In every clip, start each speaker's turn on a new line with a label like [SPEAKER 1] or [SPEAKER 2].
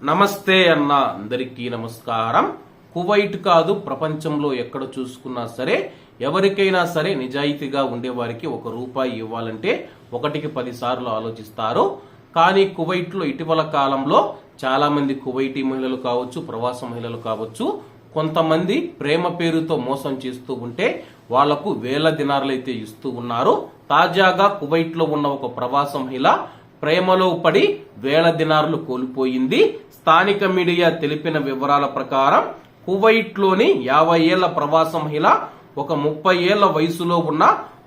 [SPEAKER 1] నమస్తే అన్న అందరికీ నమస్కారం. కువైట్ కాదు ప్రపంచంలో ఎక్కడ చూసుకున్నా సరే ఎవరికైనా సరే నిజాయితీగా ఉండేవారికి ఒక రూపాయి ఇవ్వాలంటే ఒకటికి పదిసార్లు ఆలోచిస్తారు. కానీ కువైట్లో ఇటీవల కాలంలో చాలామంది కువైటీ మహిళలు కావచ్చు ప్రవాస మహిళలు కావచ్చు కొంతమంది ప్రేమ పేరుతో మోసం చేస్తూ ఉంటే వాళ్ళకు వేల దినారులైతే ఇస్తూ ఉన్నారు. తాజాగా కువైట్లో ఉన్న ఒక ప్రవాస మహిళ ప్రేమలో పడి వేల దినారులు కోల్పోయింది. స్థానిక మీడియా తెలిపిన వివరాల ప్రకారం కువైట్లోని యాభై ఏళ్ళ ప్రవాస మహిళ ఒక ముప్పై ఏళ్ళ వయసులో ఉన్న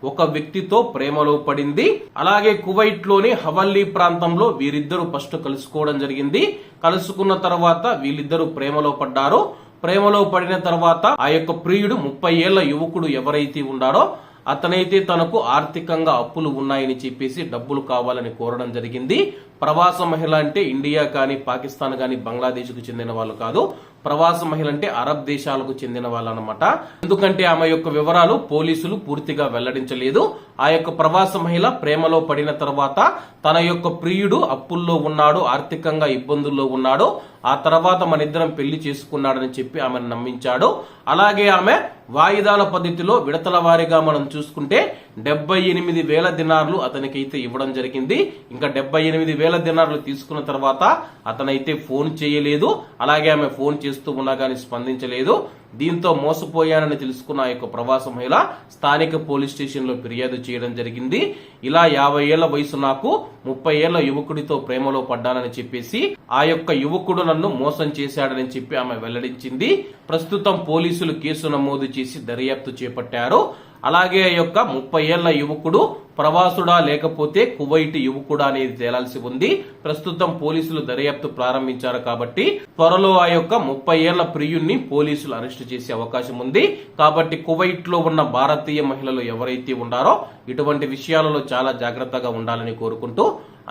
[SPEAKER 1] ఒక వ్యక్తితో ప్రేమలో పడింది. అలాగే కువైట్లోని హవల్లీ ప్రాంతంలో వీరిద్దరూ ఫస్ట్ కలుసుకోవడం జరిగింది. కలుసుకున్న తర్వాత వీళ్ళిద్దరూ ప్రేమలో పడ్డారు. ప్రేమలో పడిన తర్వాత ఆ యొక్క ప్రియుడు ముప్పై ఏళ్ళ యువకుడు ఎవరైతే ఉన్నాడో అతనైతే తనకు ఆర్థికంగా అప్పులు ఉన్నాయని చెప్పేసి డబ్బులు కావాలని కోరడం జరిగింది. ప్రవాస మహిళ అంటే ఇండియా కానీ పాకిస్తాన్ కానీ బంగ్లాదేశ్కు చెందిన వాళ్ళు కాదు. ప్రవాస మహిళ అంటే అరబ్ దేశాలకు చెందిన వాళ్ళనమాట. ఎందుకంటే ఆమె యొక్క వివరాలు పోలీసులు పూర్తిగా వెల్లడించలేదు. ఆ యొక్క ప్రవాస మహిళ ప్రేమలో పడిన తర్వాత తన యొక్క ప్రియుడు అప్పుల్లో ఉన్నాడు ఆర్థికంగా ఇబ్బందుల్లో ఉన్నాడు. ఆ తర్వాత మన ఇద్దరం పెళ్ళి చేసుకున్నాడని చెప్పి ఆమెను నమ్మించాడు. అలాగే ఆమె వాయిదాల పద్ధతిలో విడతల వారీగా మనం చూసుకుంటే డెబ్బై ఎనిమిది వేల దినార్లు అతనికైతే ఇవ్వడం జరిగింది. ఇంకా డెబ్బై ఎనిమిది వేల దినార్లు తీసుకున్న తర్వాత అతనైతే ఫోన్ చేయలేదు. అలాగే ఆమె ఫోన్ చేస్తూ ఉన్నా కానీ స్పందించలేదు. దీంతో మోసపోయానని తెలుసుకున్న ఆ యొక్క ప్రవాస మహిళ స్థానిక పోలీస్ స్టేషన్లో ఫిర్యాదు చేయడం జరిగింది. ఇలా యాభై ఏళ్ళ వయసు నాకు ముప్పై ఏళ్ళ యువకుడితో ప్రేమలో పడ్డానని చెప్పేసి ఆ యొక్క యువకుడు నన్ను మోసం చేశాడని చెప్పి ఆమె వెల్లడించింది. ప్రస్తుతం పోలీసులు కేసు నమోదు చేసి దర్యాప్తు చేపట్టారు. అలాగే ఆ యొక్క ముప్పై ఏళ్ళ యువకుడు ప్రవాసుడా లేకపోతే కువైట్ యువకుడా అనేది తేలాల్సి ఉంది. ప్రస్తుతం పోలీసులు దర్యాప్తు ప్రారంభించారు కాబట్టి త్వరలో ఆ యొక్క ముప్పై ఏళ్ళ ప్రియుణ్ణి పోలీసులు అరెస్టు చేసే అవకాశం ఉంది. కాబట్టి కువైట్లో ఉన్న భారతీయ మహిళలు ఎవరైతే ఉన్నారో ఇటువంటి విషయాలలో చాలా జాగ్రత్తగా ఉండాలని కోరుకుంటూ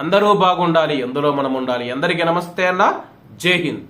[SPEAKER 1] అందరూ బాగుండాలి ఎందులో మనం ఉండాలి. అందరికీ నమస్తే అన్న. జై హింద్.